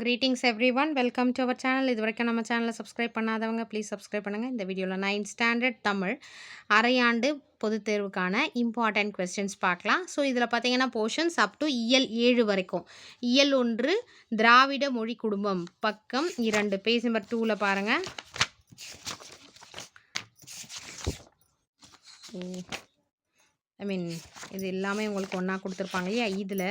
Greetings everyone welcome to our channel இது வரைக்கும் நம்ம சேனலை சப்ஸ்கிரைப் பண்ணாதவங்க ப்ளீஸ் சப்ஸ்கிரைப் பண்ணுங்கள் இந்த வீடியோவில் நைன்த் ஸ்டாண்டர்ட் தமிழ். அரையாண்டு பொதுத் தேர்வுக்கான இம்பார்ட்டன்ட் கொஸ்டின்ஸ் பார்க்கலாம். ஸோ இதில் பார்த்தீங்கன்னா போர்ஷன்ஸ் அப் டு இயல் ஏழு வரைக்கும். இயல் ஒன்று திராவிட மொழி குடும்பம். பக்கம் இரண்டு. பேஜ் நம்பர் டூவில் பாருங்கள் ஐ மீன் இது எல்லாமே உங்களுக்கு ஒன்றா கொடுத்துருப்பாங்க இல்லையா? இதில்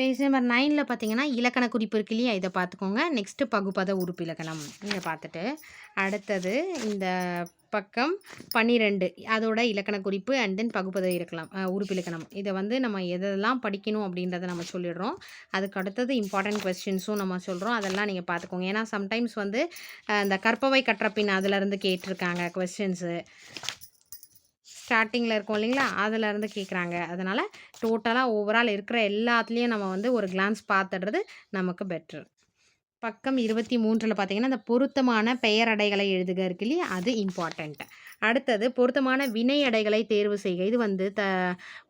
பேஜ் நம்பர் நைனில் பார்த்தீங்கன்னா இலக்கண குறிப்பு இருக்கு இல்லையா? இதை பார்த்துக்கோங்க நெக்ஸ்ட்டு பகுப்பத உறுப்பு இலக்கணம். இதை பார்த்துட்டு அடுத்தது இந்த பக்கம் பன்னிரெண்டு. அதோட இலக்கண குறிப்பு அண்ட் தென் பகுப்பதை இருக்கலாம். உறுப்பு இலக்கணம். இதை வந்து நம்ம எதெல்லாம் படிக்கணும் அப்படின்றத நம்ம சொல்லிடுறோம். அதுக்கு அடுத்தது இம்பார்ட்டன்ட் கொஸ்டின்ஸும் நம்ம சொல்கிறோம் அதெல்லாம் நீங்கள் பார்த்துக்கோங்க ஏன்னா சம்டைம்ஸ் வந்து அஹ், இந்த கற்பவை கற்றப்பின் அதுலேருந்து கேட்டிருக்காங்க கொஸ்டின்ஸு ஸ்டார்டிங்கில் இருக்கும் இல்லைங்களா? அதுலேருந்து கேட்குறாங்க அதனால் டோட்டலாக ஓவரால் இருக்கிற எல்லாத்துலேயும் நம்ம வந்து ஒரு கிளான்ஸ் பார்த்துடுறது நமக்கு பெட்ரு பக்கம் இருபத்தி மூன்றில் பார்த்தீங்கன்னா இந்த பொருத்தமான பெயரடைகளை எழுதுக இருக்கு இல்லையா? அது இம்பார்ட்டண்ட்டு அடுத்தது பொருத்தமான வினை அடைகளை தேர்வு செய்க. இது வந்து த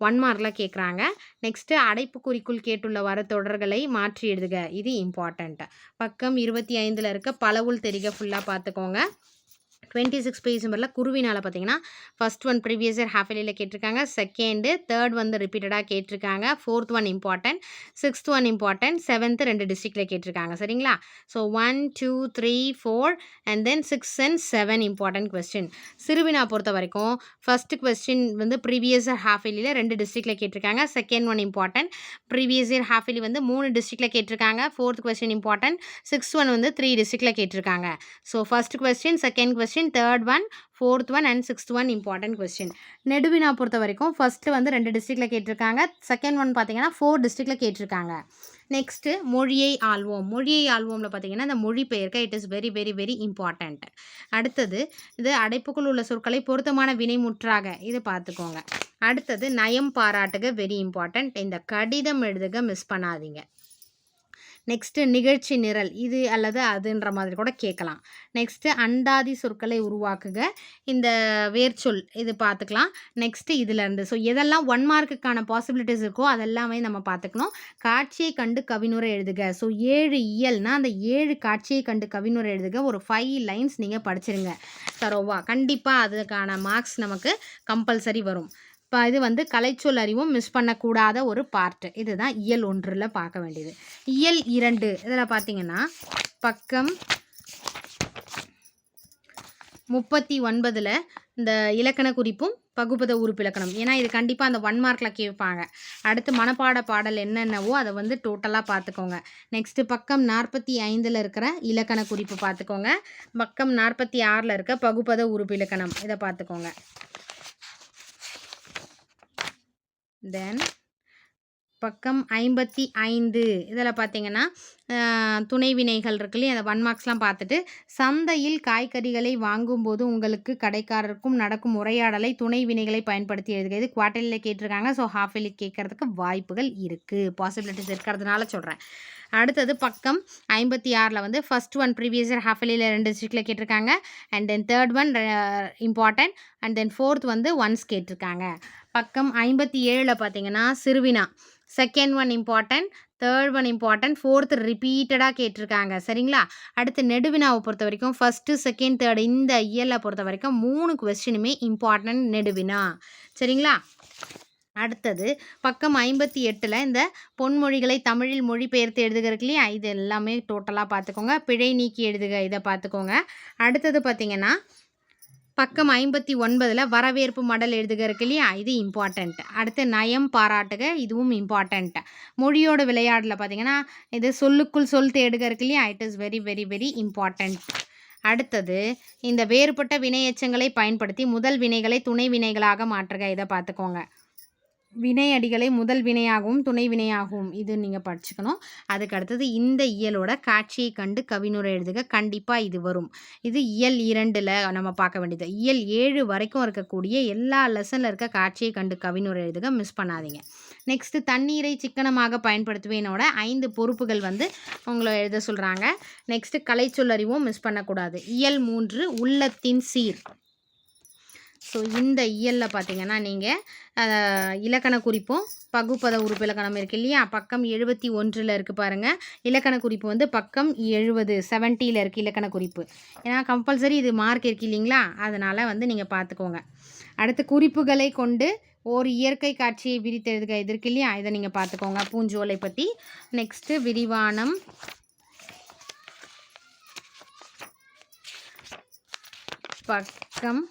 ஒன் மார்க்கில் கேட்குறாங்க நெக்ஸ்ட்டு அடைப்புக்குறிக்குள் கேட்டுள்ள வர தொடர்களை மாற்றி எழுதுக. இது இம்பார்ட்டண்ட்டு பக்கம் இருபத்தி ஐந்தில் இருக்க பலவுள் தெரிக ஃபுல்லாக பார்த்துக்கோங்க டுவெண்ட்டி சிக்ஸ் பேஜ் நம்பரில் குருவினால் பார்த்தீங்கன்னா first one previous year half இயர்லியில் கேட்டிருக்காங்க. செகண்டு தேர்ட் வந்து ரிப்பீட்டடாக கேட்டிருக்காங்க. Fourth one important sixth one important seventh ரெண்டு டிஸ்ட்ரிக்டில் கேட்டிருக்காங்க. சரிங்களா? So one two three four and then six and seven important question சிறுவினா பொறுத்த வரைக்கும் ஃபஸ்ட்டு கொஸ்டின் வந்து ப்ரீவியஸ் இயர் ஹாஃப் இயர்லியில் ரெண்டு டிஸ்ட்ரிக்டில் கேட்டிருக்காங்க. Second one important previous year half yearly வந்து மூணு டிஸ்ட்ரிக்டில் கேட்டிருக்காங்க. Fourth question important sixth one வந்து த்ரீ டிஸ்ட்ரிக்டில் கேட்டிருக்காங்க. So first question second question third one fourth one and sixth one important question நெடுவினா பொறுத்த வரைக்கும் ஃபஸ்ட்டு வந்து ரெண்டு டிஸ்ட்ரிக்டில் கேட்டிருக்காங்க. செகண்ட் ஒன் பார்த்தீங்கன்னா ஃபோர் டிஸ்ட்ரிக்டில் கேட்டிருக்காங்க. நெக்ஸ்ட்டு மொழியை ஆள்வோம். மொழியை ஆல்வோமில் பார்த்தீங்கன்னா இந்த மொழி பெயர்க்க it is very very very important அடுத்தது இது அடைப்புக்குள் உள்ள சொற்களை பொருத்தமான வினைமுற்றாக இதை பார்த்துக்கோங்க. அடுத்தது நயம் பாராட்டுக வெரி இம்பார்ட்டண்ட் இந்த கடிதம் எழுதுக மிஸ் பண்ணாதீங்க. நெக்ஸ்ட்டு நிகழ்ச்சி நிரல் இது அல்லது அதுன்ற மாதிரி கூட கேட்கலாம். நெக்ஸ்ட்டு அண்டாதி சொற்களை உருவாக்குக. இந்த வேர்ச்சொல் இது பார்த்துக்கலாம். நெக்ஸ்ட்டு இதிலேருந்து. ஸோ எதெல்லாம் ஒன் மார்க்குக்கான பாசிபிலிட்டிஸ் இருக்கோ அதெல்லாமே நம்ம பார்த்துக்கணும். காட்சியை கண்டு கவினுரை எழுதுக. ஸோ ஏழு இயல்னால் அந்த ஏழு காட்சியை கண்டு கவினுரை எழுதுக. ஒரு ஃபைவ் லைன்ஸ் நீங்கள் படிச்சிருங்க. தரோவா. கண்டிப்பாக அதுக்கான மார்க்ஸ் நமக்கு கம்பல்சரி வரும். இப்போ இது வந்து கலைச்சொல் அறிவும் மிஸ் பண்ணக்கூடாத ஒரு பார்ட்டு இதுதான் இயல் ஒன்றில் பார்க்க வேண்டியது. இயல் இரண்டு. இதில் பார்த்தீங்கன்னா பக்கம் முப்பத்தி ஒன்பதில் இந்த இலக்கண குறிப்பும் பகுபத உறுப்பு இலக்கணம். ஏன்னா இது கண்டிப்பாக அந்த ஒன் மார்க்கில் கேட்பாங்க. அடுத்து மனப்பாட பாடல் என்னென்னவோ அதை வந்து டோட்டலாக பார்த்துக்கோங்க. நெக்ஸ்ட்டு பக்கம் நாற்பத்தி ஐந்தில் இருக்கிற இலக்கண குறிப்பு பார்த்துக்கோங்க. பக்கம் நாற்பத்தி ஆறில் இருக்க பகுபத உறுப்பு இலக்கணம். இதை பார்த்துக்கோங்க. தென் பக்கம் ஐம்பத்தி ஐந்து. இதில் பார்த்தீங்கன்னா துணை வினைகள் இருக்கு இல்லையா? அந்த ஒன் மார்க்ஸ்லாம் பார்த்துட்டு சந்தையில் காய்கறிகளை வாங்கும்போது உங்களுக்கு கடைக்காரருக்கும் நடக்கும் உரையாடலை துணை வினைகளை பயன்படுத்தி எழுதுகிறது குவார்டர்லியில் கேட்டிருக்காங்க. ஸோ ஹாஃப் இயர்லி கேட்கறதுக்கு வாய்ப்புகள் இருக்குது பாசிபிலிட்டிஸ் இருக்கிறதுனால சொல்கிறேன் அடுத்தது பக்கம் ஐம்பத்தி ஆறில் வந்து first one previous year half இயர்லியில் ரெண்டு டிஸ்ட்ரிக்டில் கேட்டிருக்காங்க. And then third one important and then fourth வந்து ஒன்ஸ் கேட்டிருக்காங்க. பக்கம் ஐம்பத்தி ஏழில் பார்த்தீங்கன்னா சிறுவினா. Second one important third one important fourth ரிப்பீட்டடாக கேட்டிருக்காங்க. சரிங்களா? அடுத்து நெடுவினாவை பொறுத்த வரைக்கும் ஃபஸ்ட்டு செகண்ட் தேர்ட் இந்த இயலை பொறுத்த வரைக்கும் மூணு கொஸ்டினுமே இம்பார்ட்டன்ட் நெடுவினா. சரிங்களா? அடுத்தது பக்கம் ஐம்பத்தி எட்டில் இந்த பொன்மொழிகளை தமிழில் மொழிபெயர்த்து எழுதுகிறதுக்கு இல்லையா? இது எல்லாமே டோட்டலாக பார்த்துக்கோங்க பிழை நீக்கி எழுதுக இதை பார்த்துக்கோங்க அடுத்தது பார்த்தீங்கன்னா பக்கம் ஐம்பத்தி ஒன்பதில் வரவேற்பு மடல் எழுதுக இருக்கு இல்லையா? இது இம்பார்ட்டண்ட் அடுத்து நயம் பாராட்டுக இதுவும் இம்பார்ட்டண்ட் மொழியோட விளையாடல பார்த்தீங்கன்னா இது சொல்லுக்குள் சொல் தேடுக இருக்கு இல்லையா? It is very very very important அடுத்தது இந்த வேறுபட்ட வினையெச்சங்களை பயன்படுத்தி முதல் வினைகளை துணை வினைகளாக மாற்றுக. இதை பார்த்துக்கோங்க. வினை அடிகளை முதல் வினையாகவும் துணை வினையாகவும் இது நீங்கள் படிச்சுக்கணும். அதுக்கு அடுத்தது இந்த இயலோட காட்சியை கண்டு கவினுரை எழுதுக. கண்டிப்பாக இது வரும். இது இயல் இரண்டில் நம்ம பார்க்க வேண்டியது. இயல் ஏழு வரைக்கும் இருக்கக்கூடிய எல்லா லெசனில் இருக்க காட்சியை கண்டு கவினுரை எழுதுக. மிஸ் பண்ணாதீங்க. நெக்ஸ்ட்டு தண்ணீரை சிக்கனமாக பயன்படுத்துவேனோட ஐந்து பொறுப்புகள் வந்து உங்களை எழுத சொல்கிறாங்க நெக்ஸ்ட்டு கலைச்சொல்லறிவும் மிஸ் பண்ணக்கூடாது. இயல் மூன்று உள்ளத்தின் சீர். ஸோ இந்த இயலில் பார்த்தீங்கன்னா நீங்கள் இலக்கண குறிப்பும் பகுப்பத உறுப்பு இலக்கணம் இருக்கு இல்லையா? பக்கம் எழுபத்தி ஒன்றில் இருக்குது பாருங்கள் இலக்கண குறிப்பு வந்து பக்கம் எழுபது செவன்ட்டியில் இருக்குது இலக்கண குறிப்பு. ஏன்னா கம்பல்சரி இது மார்க் இருக்கு இல்லைங்களா? அதனால் வந்து நீங்கள் பார்த்துக்கோங்க. அடுத்து குறிப்புகளை கொண்டு ஒரு இயற்கை காட்சியை விரித்தெழுதுக இது இருக்கு இல்லையா? இதை நீங்கள் பார்த்துக்கோங்க. பூஞ்சோலை பற்றி நெக்ஸ்ட்டு விரிவானம் பக்கம்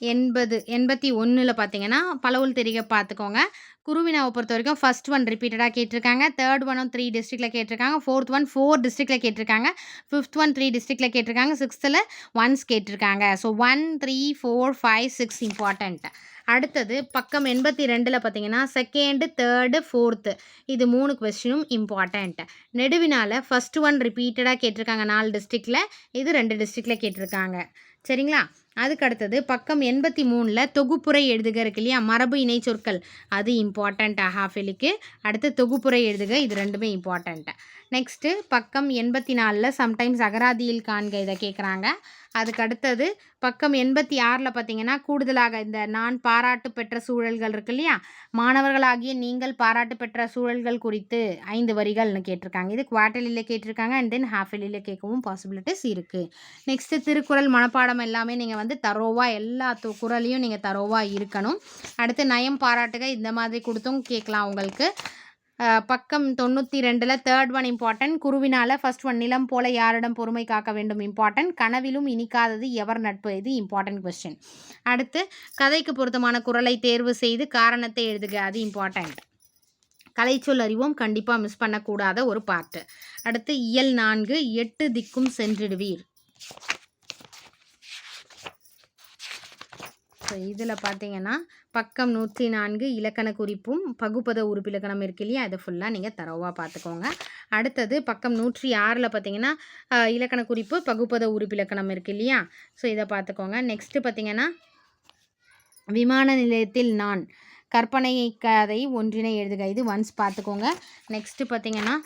எண்பது எண்பத்தி ஒன்றில் பார்த்தீங்கன்னா பலவுள் தெரிக பார்த்துக்கோங்க குருவினாவை பொறுத்த வரைக்கும் ஃபர்ஸ்ட் ஒன் ரிப்பீட்டடாக கேட்டிருக்காங்க. தேர்ட் ஒனும் த்ரீ டிஸ்ட்ரிக்டில் கேட்டிருக்காங்க. ஃபோர்த் ஒன் ஃபோர் டிஸ்ட்ரிக்டில் கேட்டிருக்காங்க. ஃபிஃப்த் ஒன் த்ரீ டிஸ்ட்ரிக்டில் கேட்டிருக்காங்க. சிக்ஸ்த்தில் ஒன்ஸ் கேட்டிருக்காங்க. So one three four five six important அடுத்தது பக்கம் எண்பத்தி ரெண்டில் பார்த்தீங்கன்னா செகண்டு தேர்டு ஃபோர்த்து இது மூணு கொஸ்டினும் இம்பார்ட்டண்ட் நெடுவினால் ஃபஸ்ட் ஒன் ரிப்பீட்டடாக கேட்டிருக்காங்க நாலு டிஸ்ட்ரிக்டில் இது ரெண்டு டிஸ்ட்ரிக்டில் கேட்டிருக்காங்க. சரிங்களா? அதுக்கு அடுத்தது பக்கம் எண்பத்தி மூணில் தொகுப்புரை எழுதுக இருக்கு இல்லையா? மரபு இணை சொற்கள். அது இம்பார்ட்டண்ட் ஹாஃபெலிக்கு அடுத்து தொகுப்புரை எழுதுக இது ரெண்டுமே இம்பார்ட்டண்ட்டு நெக்ஸ்ட்டு பக்கம் எண்பத்தி நாலில் சம்டைம்ஸ் அகராதியில் காண்க இதை கேட்குறாங்க அதுக்கு அடுத்தது பக்கம் எண்பத்தி ஆறில் பார்த்தீங்கன்னா கூடுதலாக இந்த நான் பாராட்டு பெற்ற சூழல்கள் இருக்கு இல்லையா? மாணவர்களாகிய நீங்கள் பாராட்டு பெற்ற சூழல்கள் குறித்து ஐந்து வரிகள்னு கேட்டிருக்காங்க. இது குவார்டர்லியில் கேட்டிருக்காங்க அண்ட் தென் ஹாஃபெலியில் கேட்கவும் பாசிபிலிட்டிஸ் இருக்குது நெக்ஸ்ட்டு திருக்குறள் மனப்பாடம் எல்லாமே நீங்கள் வந்து தரோவாக எல்லா குரலையும் நீங்கள் தரோவாக இருக்கணும். அடுத்து நயம் பாராட்டுக இந்த மாதிரி கொடுத்தும் கேட்கலாம் உங்களுக்கு. பக்கம் தொண்ணூற்றி ரெண்டில் தேர்ட் ஒன் இம்பார்ட்டன்ட் குருவினால் ஃபர்ஸ்ட் ஒன் நிலம் போல யாரிடம் பொறுமை காக்க வேண்டும் இம்பார்ட்டன்ட் கனவிலும் இனிக்காதது எவர் நட்பு? இது இம்பார்ட்டன்ட் கொஸ்டின் அடுத்து கதைக்கு பொருத்தமான குரலை தேர்வு செய்து காரணத்தை எழுதுக. அது இம்பார்ட்டன்ட் கலைச்சொல் அறிவோம். கண்டிப்பாக மிஸ் பண்ணக்கூடாத ஒரு பார்ட்டு அடுத்து இயல் நான்கு. எட்டு திக்கும் சென்றிடுவீர். ஸோ இதில் பார்த்தீங்கன்னா பக்கம் நூற்றி நான்கு இலக்கண குறிப்பும் பகுப்பத உறுப்பிலக்கணம் இருக்கு இல்லையா? அதை ஃபுல்லாக நீங்கள் தரவாக பார்த்துக்கோங்க அடுத்தது பக்கம் நூற்றி ஆறில் பார்த்தீங்கன்னா இலக்கண குறிப்பு பகுப்பத உறுப்பிலக்கணம் இருக்கு இல்லையா? ஸோ இதை பார்த்துக்கோங்க நெக்ஸ்ட்டு பார்த்தீங்கன்னா விமான நிலையத்தில் நான் கற்பனை கதை ஒன்றினை எழுதுக. இது ஒன்ஸ் பார்த்துக்கோங்க நெக்ஸ்ட்டு பார்த்தீங்கன்னா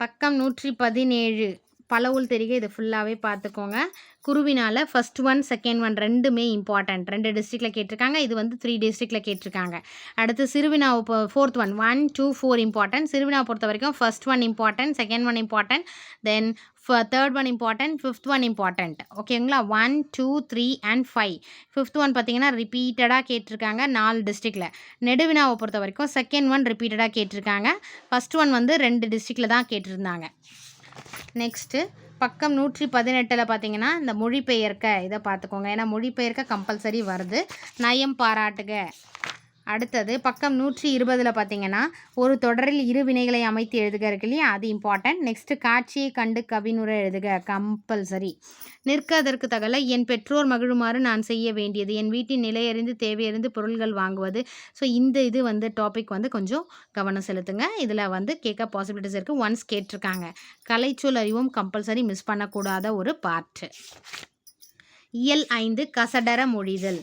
பக்கம் நூற்றி பதினேழு பலவுள் தெரிக இது ஃபுல்லாகவே பார்த்துக்கோங்க குருவினால் ஃபஸ்ட் ஒன் செகண்ட் ஒன் ரெண்டுமே இம்பார்ட்டண்ட் ரெண்டு டிஸ்ட்ரிக்டில் கேட்டிருக்காங்க இது வந்து த்ரீ டிஸ்ட்ரிக்டில் கேட்டிருக்காங்க. அடுத்து சிறுவினாவை இப்போ fourth one one two four important சிறுவினா பொறுத்த வரைக்கும் first one important second one important then third one important fifth one important ஓகேங்களா one two three and five fifth one பார்த்தீங்கன்னா ரிப்பீட்டடாக கேட்டிருக்காங்க நாலு டிஸ்ட்ரிக்டில் நெடுவினாவை பொறுத்த வரைக்கும் செகண்ட் ஒன் ரிப்பீட்டடாக கேட்டிருக்காங்க. ஃபர்ஸ்ட் ஒன் வந்து ரெண்டு டிஸ்ட்ரிக்டில் தான் கேட்டிருந்தாங்க. நெக்ஸ்ட்டு பக்கம் நூற்றி பதினெட்டில் பார்த்தீங்கன்னா இந்த மொழிபெயர்க்க இதை பார்த்துக்கோங்க. ஏன்னா மொழிபெயர்க்க கம்பல்சரி வருது. நயம் பாராட்டுக. அடுத்தது பக்கம் நூற்றி இருபதில் பார்த்தீங்கன்னா ஒரு தொடரில் இரு வினைகளை அமைத்து எழுதுக இருக்கு இல்லையா? அது இம்பார்ட்டன்ட் நெக்ஸ்ட்டு காட்சியை கண்டு கவினுரை எழுதுக. கம்பல்சரி நிற்க அதற்கு தகல என் பெற்றோர் மகிழுமாறு நான் செய்ய வேண்டியது. என் வீட்டின் நிலையறிந்து தேவையறிந்து பொருள்கள் வாங்குவது. ஸோ இந்த இது வந்து டாபிக் வந்து கொஞ்சம் கவனம் செலுத்துங்க. இதில் வந்து கேட்க பாசிபிலிட்டிஸ் இருக்குது ஒன்ஸ் கேட்டிருக்காங்க. கலைச்சொல் அறிவும் கம்பல்சரி மிஸ் பண்ணக்கூடாத ஒரு பார்ட்டு இயல் ஐந்து கசடர மொழிதல்.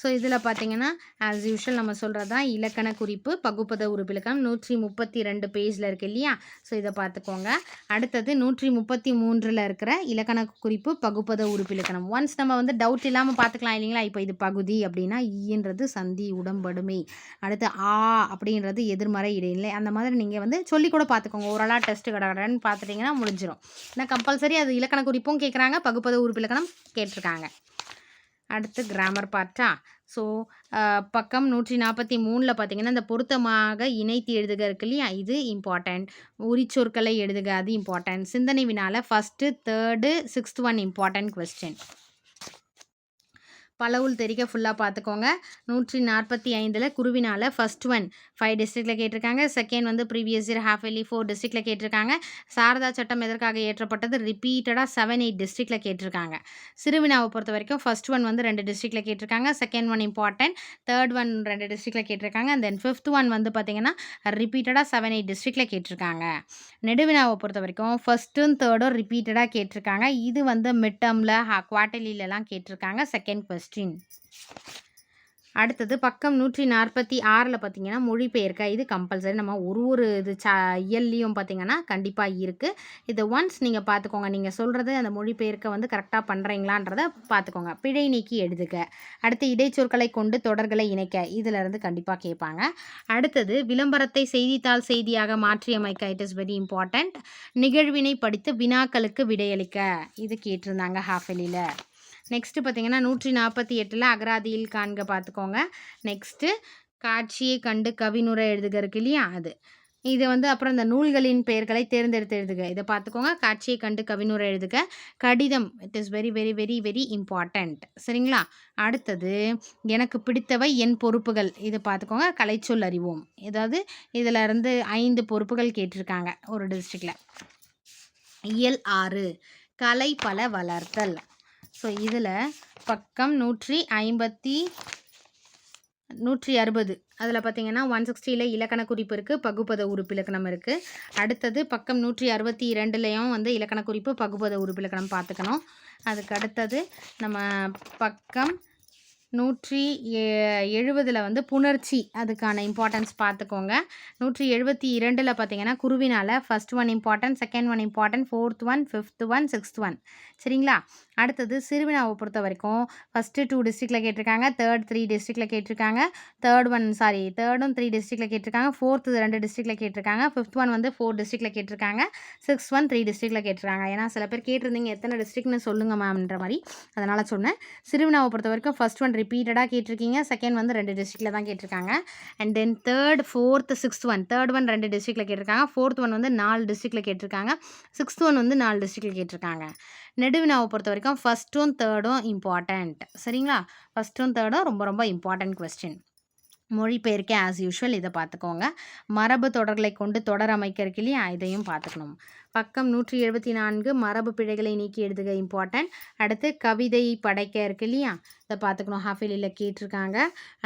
ஸோ இதில் பார்த்தீங்கன்னா ஆஸ் யூஷுவல் நம்ம சொல்கிறது தான் இலக்கண குறிப்பு பகுப்பத உறுப்பிலக்கணம் நூற்றி முப்பத்தி ரெண்டு பேஜில் இருக்கு இல்லையா? ஸோ இதை பார்த்துக்கோங்க அடுத்தது நூற்றி முப்பத்தி மூன்றில் இருக்கிற இலக்கண குறிப்பு பகுப்பத உறுப்பிலக்கணம். ஒன்ஸ் நம்ம வந்து டவுட் இல்லாமல் பார்த்துக்கலாம் இல்லைங்களா? இப்போ இது பகுதி அப்படின்னா ஈன்றது சந்தி உடம்படுமை. அடுத்து ஆ அப்படின்றது எதிர்மறை இடைநிலை. அந்த மாதிரி நீங்கள் வந்து சொல்லி கூட பார்த்துக்கோங்க ஓரளாக டெஸ்ட் கடகடன்னு பார்த்துட்டிங்கன்னா முடிஞ்சிடும் ஏன்னா கம்பல்சரி அது இலக்கண குறிப்பும் கேட்குறாங்க பகுப்பத உறுப்பிலக்கணம் கேட்டிருக்காங்க. அடுத்து கிராமர் பார்ட்டா ஸோ பக்கம் நூற்றி நாற்பத்தி மூணில் பார்த்தீங்கன்னா இந்த பொருத்தமாக இணைத்து எழுதுக இருக்கு இல்லையா? இது இம்பார்ட்டண்ட் உரிச்சொற்களை எழுதுக அது இம்பார்ட்டன்ட் சிந்தனை வினால first third sixth one important question பலவுள் தெரிக்க ஃபுல்லாக பார்த்துக்கோங்க நூற்றி நாற்பத்தி ஐந்தில் குருவினால் ஃபஸ்ட் ஒன் ஃபைவ் டிஸ்ட்ரிக்டில் கேட்டிருக்காங்க. செகண்ட் வந்து previous year half yearly four டிஸ்ட்ரிக்டில் கேட்டிருக்காங்க. சாரதா சட்டம் எதற்காக ஏற்றப்பட்டது? ரிப்பீட்டடாக செவன் எயிட் டிஸ்ட்ரிக்டில் கேட்டிருக்காங்க. சிறுவினாவை பொறுத்த வரைக்கும் ஃபர்ஸ்ட் ஒன் வந்து ரெண்டு டிஸ்ட்ரிக்டில் கேட்டிருக்காங்க. Second one important third one ரெண்டு டிஸ்ட்ரிக்டில் கேட்டிருக்காங்க. தென் ஃபிஃப்த் ஒன் வந்து பார்த்தீங்கன்னா ரிப்பீட்டடாக செவன் எயிட் டிஸ்ட்ரிக்டில் கேட்டிருக்காங்க. நெடுவினாவை பொறுத்த வரைக்கும் ஃபஸ்ட்டும் தேர்டும் ரிப்பீட்டடாக கேட்டிருக்காங்க. இது வந்து மிட் டேர்மில் குவார்டர்லிலலாம் கேட்டிருக்காங்க. செகண்ட் கொஸ்டின் அடுத்தது பக்கம் நூற்றி நாற்பத்தி ஆறில் பார்த்தீங்கன்னா மொழிபெயர்க்க இது கம்பல்சரி நம்ம ஒரு ஒரு இது ச இயல்லையும் பார்த்தீங்கன்னா கண்டிப்பாக இருக்குது இது ஒன்ஸ் நீங்கள் பார்த்துக்கோங்க நீங்கள் சொல்கிறது அந்த மொழிபெயர்க்க வந்து கரெக்டாக பண்ணுறீங்களான்றத பார்த்துக்கோங்க பிழை நீக்கி எழுதுக. அடுத்து இடைச்சொற்களை கொண்டு தொடர்களை இணைக்க. இதிலிருந்து கண்டிப்பாக கேட்பாங்க. அடுத்தது விளம்பரத்தை செய்தித்தாள் செய்தியாக மாற்றியமைக்க. இட் இஸ் வெரி இம்பார்ட்டண்ட் நிகழ்வினை படித்து வினாக்களுக்கு விடையளிக்க. இது கேட்டிருந்தாங்க ஹாஃபெலியில் நெக்ஸ்ட்டு பார்த்தீங்கன்னா நூற்றி நாற்பத்தி எட்டில் அகராதியில் காண்க பார்த்துக்கோங்க நெக்ஸ்ட்டு காட்சியை கண்டு கவினுரை எழுதுக இருக்கு இல்லையா? அது. இது வந்து அப்புறம் இந்த நூல்களின் பெயர்களை தேர்ந்தெடுத்து எழுதுக. இதை பார்த்துக்கோங்க காட்சியை கண்டு கவினுரை எழுதுக. கடிதம். It is very very very very important சரிங்களா? அடுத்தது எனக்கு பிடித்தவை என் பொறுப்புகள். இதை பார்த்துக்கோங்க கலைச்சொல் அறிவோம். ஏதாவது இதில் இருந்து ஐந்து பொறுப்புகள் கேட்டிருக்காங்க ஒரு டிஸ்ட்ரிக்டில் இயல் ஆறு. கலை பல வளர்த்தல். ஸோ இதில் பக்கம் நூற்றி ஐம்பத்தி நூற்றி அறுபது. அதில் பார்த்தீங்கன்னா ஒன் சிக்ஸ்டியில் இலக்கண குறிப்பு இருக்குது பகுப்பத உறுப்பிலக்கணம் இருக்குது அடுத்தது பக்கம் நூற்றி அறுபத்தி இரண்டுலேயும் வந்து இலக்கண குறிப்பு பகுப்பத உறுப்பிலக்கணம் பார்த்துக்கணும் அதுக்கு அடுத்தது நம்ம பக்கம் நூற்றி எழுபதில் வந்து புணர்ச்சி அதுக்கான இம்பார்ட்டன்ஸ் பார்த்துக்கோங்க நூற்றி எழுபத்தி இரண்டில் பார்த்தீங்கன்னா குருவினால் first one important second one important fourth one fifth one sixth one சரிங்களா அடுத்தது சிறுவினாவை பொறுத்த வரைக்கும் ஃபஸ்ட்டு டூ டிஸ்ட்ரிக்டில் கேட்டிருக்காங்க தேர்ட் த்ரீ டிஸ்ட்ரிக்டில் கேட்டிருக்காங்க தேர்ட் ஒன் சாரி தேர்டும் த்ரீ டிஸ்ட்ரிக்டில் கேட்டிருக்காங்க ஃபோர்த்து ரெண்டு டிஸ்ட்ரிக்டில் கேட்டிருக்காங்க ஃபிஃப்த் ஒன் வந்து ஃபோர் டிஸ்ட்ரிக்டில் கேட்டிருக்காங்க சிக்ஸ் ஒன் த்ரீ டிஸ்ட்ரிக்டில் கேட்டிருக்காங்க ஏன்னா சில பேர் கேட்டிருந்தீங்க எத்தனை டிஸ்ட்ரிக்ட்னு சொல்லுங்கள் மேம்ன்ற மாதிரி அதனால் சொன்னேன் சிறுவினாவை பொறுத்த வரைக்கும் ஃபஸ்ட் ஒன் ரிப்பீட்டடாக கேட்டிருக்கீங்க செகண்ட் வந்து ரெண்டு டிஸ்ட்ரிக்டில் தான் கேட்டிருக்காங்க and then third fourth sixth one third one ரெண்டு டிஸ்ட்ரிக்டில் கேட்டிருக்காங்க ஃபோர்த் ஒன் வந்து நாலு டிஸ்ட்ரிக்டில் கேட்டிருக்காங்க சிக்ஸ்த் ஒன் வந்து நாலு டிஸ்ட்ரிக்டில் கேட்டிருக்காங்க நெடுவினாவை பொறுத்த வரைக்கும் ஃபஸ்ட்டும் தேர்டும் இம்பார்ட்டண்ட் சரிங்களா? ஃபஸ்ட்டும் தேர்டும் ரொம்ப ரொம்ப இம்பார்ட்டண்ட் கொஸ்டின் மொழிபெயர்க்கே ஆஸ் யூஷுவல் இதை பார்த்துக்கோங்க. மரபு தொடர்களை கொண்டு தொடர் அமைக்க இல்லையா இதையும் பார்த்துக்கணும். பக்கம் நூற்றி எழுபத்தி நான்கு மரபு பிழைகளை நீக்கி எழுதுக இம்பார்ட்டன்ட் அடுத்து கவிதை படைக்க இருக்கு இல்லையா இதை பார்த்துக்கணும். ஹாஃபிலில் கேட்டிருக்காங்க.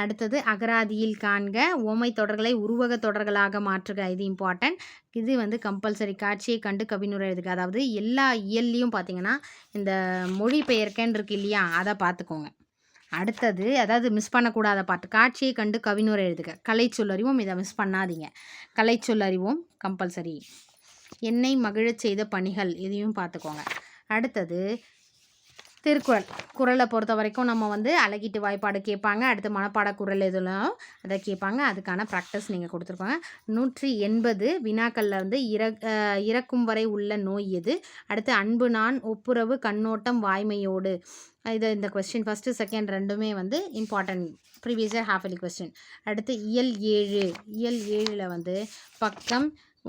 அடுத்தது அகராதியில் காண்க. ஓமை தொடர்களை உருவக தொடர்களாக மாற்றுக. இது இம்பார்ட்டன்ட் இது வந்து கம்பல்சரி காட்சியை கண்டு கவிநூறு எழுதுக. அதாவது எல்லா இயல்லையும் பார்த்தீங்கன்னா இந்த மொழிபெயர்க்கன்னு இருக்கு இல்லையா அதை பார்த்துக்கோங்க. அடுத்தது அதாவது மிஸ் பண்ணக்கூடாத பாட்டு. காட்சியை கண்டு கவினுரை எழுதுக. கலை சொல்லறிவும் இதை மிஸ் பண்ணாதீங்க. கலை சொல்லறிவும் கம்பல்சரி என்னை மகிழச் செய்த பணிகள். இதையும் பார்த்துக்கோங்க. அடுத்தது திருக்குறள். குரலை பொறுத்த வரைக்கும் நம்ம வந்து அழகிட்டு வாய்ப்பாடு கேட்பாங்க. அடுத்து மனப்பாட குரல் எதுலாம் அதை கேட்பாங்க. அதுக்கான ப்ராக்டிஸ் நீங்கள் கொடுத்துருப்பாங்க நூற்றி எண்பது வினாக்களில் வந்து இற இறக்கும் வரை உள்ள நோய் எது? அடுத்து அன்பு நான் ஒப்புரவு கண்ணோட்டம் வாய்மையோடு. இது இந்த கொஸ்டின் ஃபஸ்ட்டு செகண்ட் ரெண்டுமே வந்து important previous year half yearly question அடுத்து இயல் ஏழு. இயல் ஏழில் வந்து பக்கம்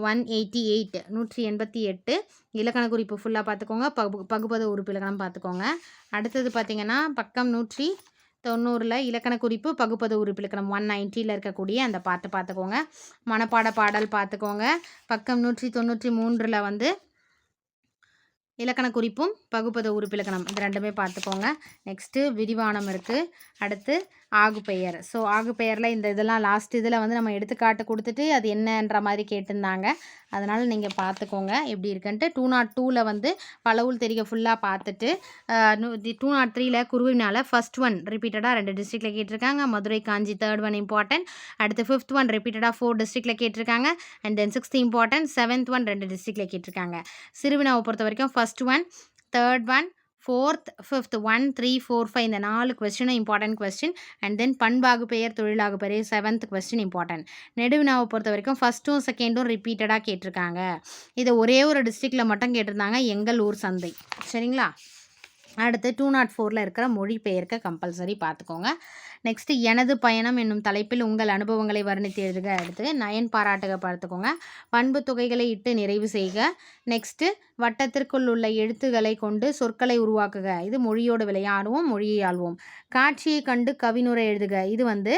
ஒன் எயிட்டி எயிட் நூற்றி எண்பத்தி எட்டு. இலக்கண குறிப்பு ஃபுல்லாக பார்த்துக்கோங்க. பகு பகுபத உறுப்பு இலக்கணம் பார்த்துக்கோங்க. அடுத்தது பார்த்திங்கன்னா பக்கம் நூற்றி தொண்ணூறில் இலக்கண குறிப்பு பகுப்பத உறுப்பு இலக்கணம் ஒன் நைன்ட்டியில் இருக்கக்கூடிய அந்த பாட்டு பார்த்துக்கோங்க. மனப்பாட பாடல் பார்த்துக்கோங்க. பக்கம் நூற்றி தொண்ணூற்றி மூன்றில் வந்து இலக்கண குறிப்பும் பகுப்பத உறுப்பிலக்கணம் இது ரெண்டுமே பார்த்துக்கோங்க. நெக்ஸ்ட்டு விரிவானம் இருக்குது அடுத்து ஆகு பெயர் ஸோ ஆகு பெயரில் இந்த இதெல்லாம் லாஸ்ட் இதில் வந்து நம்ம எடுத்துக்காட்டு கொடுத்துட்டு அது என்னன்ற மாதிரி கேட்டிருந்தாங்க. அதனால் நீங்கள் பார்த்துக்கோங்க. எப்படி இருக்குன்ட்டு டூ நாட் டூவில் வந்து பலவுள் தெரிய ஃபுல்லாக பார்த்துட்டு டூ நாட் த்ரீயில் குருவினால் ஃபஸ்ட் ஒன் ரிப்பீட்டடாக ரெண்டு டிஸ்ட்ரிக்டில் கேட்டிருக்காங்க. Madurai Kanchi third one important அடுத்து ஃபிஃப்த் ஒன் ரிப்பீட்டடாக ஃபோர் டிஸ்ட்ரிக்டில் கேட்டிருக்காங்க. And then sixth important seventh one ரெண்டு டிஸ்ட்ரிக்டில் கேட்டிருக்காங்க. சிறுவினாவை பொறுத்த வரைக்கும் first one third one fourth fifth one three four five இந்த நாலு கொஸ்டினும் இம்பார்ட்டன்ட் கொஸ்டின் அண்ட் தென் பண்பாகு பெயர் தொழிலாகு பெயர் செவன்த் கொஸ்டின் இம்பார்ட்டன்ட் நெடுவினாவை பொறுத்த வரைக்கும் ஃபஸ்ட்டும் செகண்டும் ரிப்பீட்டடாக கேட்டிருக்காங்க. இதை ஒரே ஒரு டிஸ்ட்ரிக்டில் மட்டும் கேட்டிருந்தாங்க எங்கள் ஊர் சந்தை. சரிங்களா? அடுத்து டூ நாட் ஃபோரில் இருக்கிற மொழி பெயர்க்க கம்பல்சரி பார்த்துக்கோங்க. நெக்ஸ்ட்டு எனது பயணம் என்னும் தலைப்பில் உங்கள் அனுபவங்களை வர்ணித்து எழுதுக. அடுத்து நயன் பாராட்டுக பார்த்துக்கோங்க. பண்பு தொகைகளை இட்டு நிறைவு செய்க. நெக்ஸ்ட்டு வட்டத்திற்குள் உள்ள எழுத்துக்களை கொண்டு சொற்களை உருவாக்குக. இது மொழியோடு விளையாடுவோம் மொழியை ஆள்வோம். காட்சியை கண்டு கவினுரை எழுதுக. இது வந்து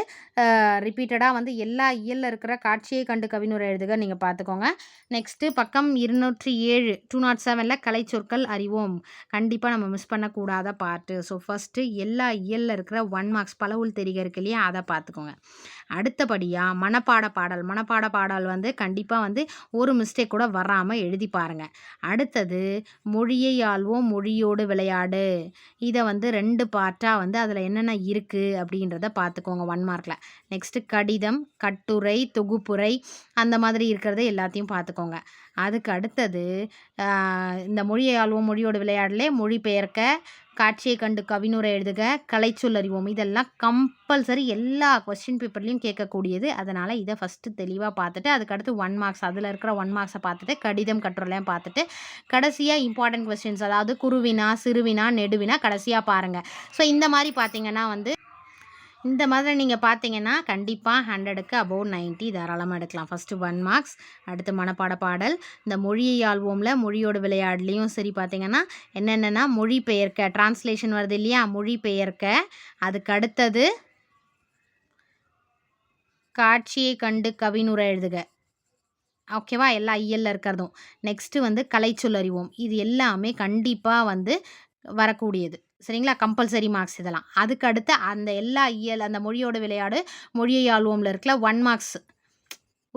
ரிப்பீட்டடாக வந்து எல்லா இயலில் இருக்கிற காட்சியை கண்டு கவினுரை எழுதுக நீங்கள் பார்த்துக்கோங்க. நெக்ஸ்ட்டு பக்கம் இருநூற்றி ஏழு டூ நாட் செவனில் கலை சொற்கள் அறிவோம். கண்டிப்பாக நம்ம மிஸ் பண்ணக்கூடாத பார்ட்டு ஸோ ஃபஸ்ட்டு எல்லா இயலில் இருக்கிற ஒன் மார்க்ஸ் பல உள் தெரிக இருக்கு இல்லையா? அதை பார்த்துக்கோங்க அடுத்தபடியாக மனப்பாட பாடல். மனப்பாட பாடல் வந்து கண்டிப்பாக வந்து ஒரு மிஸ்டேக் கூட வராமல் எழுதி பாருங்கள் அடுத்தது மொழியை ஆள்வோம் மொழியோடு விளையாடு. இதை வந்து ரெண்டு பார்ட்டாக வந்து அதில் என்னென்ன இருக்குது அப்படின்றத பார்த்துக்கோங்க ஒன் மார்க்கில் நெக்ஸ்ட்டு கடிதம் கட்டுரை தொகுப்புரை அந்த மாதிரி இருக்கிறத எல்லாத்தையும் பார்த்துக்கோங்க அதுக்கு அடுத்தது இந்த மொழியை ஆள்வோம் மொழியோடு விளையாடலே மொழிபெயர்க்க காட்சியை கண்டு கவினுரை எழுதுக கலைச்சொல் அறிவோம். இதெல்லாம் கம்பல்சரி எல்லா கொஸ்டின் பேப்பர்லேயும் கேட்கக்கூடியது. அதனால் இதை ஃபஸ்ட்டு தெளிவாக பார்த்துட்டு அதுக்கடுத்து ஒன் மார்க்ஸ் அதில் இருக்கிற ஒன் மார்க்ஸை பார்த்துட்டு கடிதம் கட்டுரைலாம் பார்த்துட்டு கடைசியாக இம்பார்ட்டன்ட் கொஸ்டின்ஸ் அதாவது குருவினா சிறுவினா நெடுவினா கடைசியாக பாருங்கள் ஸோ இந்த மாதிரி பார்த்தீங்கன்னா வந்து இந்த மாதிரி நீங்கள் பார்த்தீங்கன்னா கண்டிப்பாக ஹண்ட்ரடுக்கு அபவ் நைன்ட்டி தாராளமாக எடுக்கலாம். ஃபஸ்ட்டு ஒன் மார்க்ஸ் அடுத்து மனப்பாட பாடல் இந்த மொழியை ஆள்வோம்ல மொழியோட விளையாடலையும் சரி பார்த்தீங்கன்னா என்னென்னன்னா மொழி பெயர்க்க டிரான்ஸ்லேஷன் வருது இல்லையா? மொழி பெயர்க்க அதுக்கு அடுத்தது காட்சியை கண்டு கவினுரை எழுதுக. ஓகேவா எல்லா இயலில் இருக்கிறதும். நெக்ஸ்ட்டு வந்து கலைச்சொல் அறிவோம். இது எல்லாமே கண்டிப்பாக வந்து வரக்கூடியது. சரிங்களா? கம்பல்சரி மார்க்ஸ் இதெல்லாம். அதுக்கு அடுத்து அந்த எல்லா இயல் அந்த மொழியோட விளையாடு மொழியை ஆள்வோம்ல இருக்கல ஒன் மார்க்ஸ்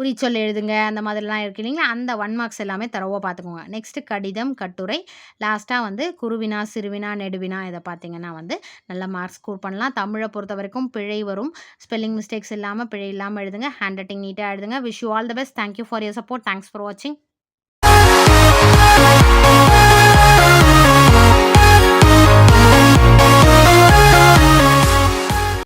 குறிச்சொல் எழுதுங்க அந்த மாதிரிலாம் இருக்கு இல்லைங்களா? அந்த ஒன் மார்க்ஸ் எல்லாமே தரவாக பார்த்துக்கோங்க நெக்ஸ்ட்டு கடிதம் கட்டுரை. லாஸ்ட்டாக வந்து குருவினா சிறுவினா நெடுவினா இதை பார்த்தீங்கன்னா வந்து நல்ல மார்க்ஸ் ஸ்கோர் பண்ணலாம். தமிழை பொறுத்த வரைக்கும் பிழை வரும். ஸ்பெல்லிங் மிஸ்டேக்ஸ் இல்லாமல் பிழை இல்லாமல் எழுதுங்க. ஹேண்ட் ரைட்டிங் நீட்டாக எழுதுங்க. Wish you all the best thank you for your support thanks for வாட்சிங்